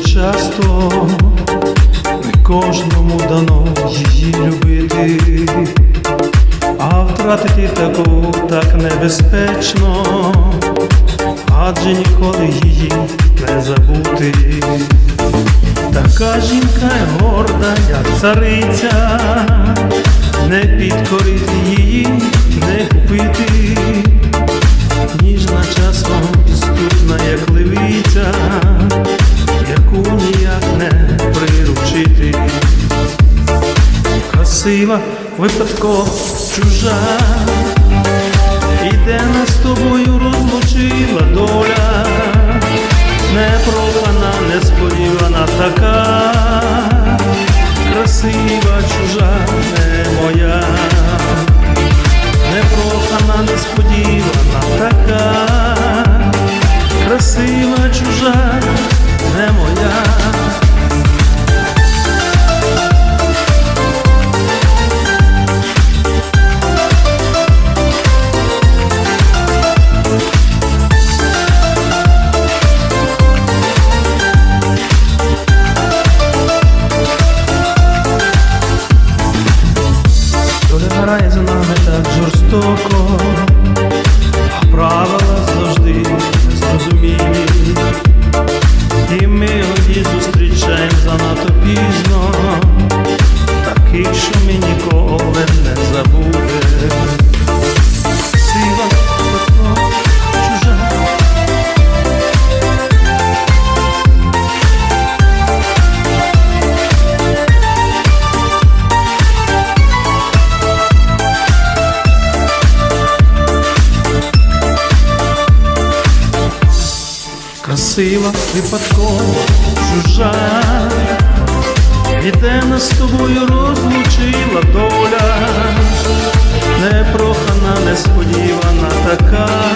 часто, не кожному дано її любити, а втратити таку так небезпечно, адже ніколи її не забути. Така жінка горда, як цариця, не підкорити її, не купити, Красива, випадково чужа, іде нас з тобою розлучила доля, непрохана, несподівана така, красива, чужа, не моя, грає з нами так жорстоко, а правила красива, випадково чужа, Іде нас з тобою розлучила доля, непрохана, несподівана така.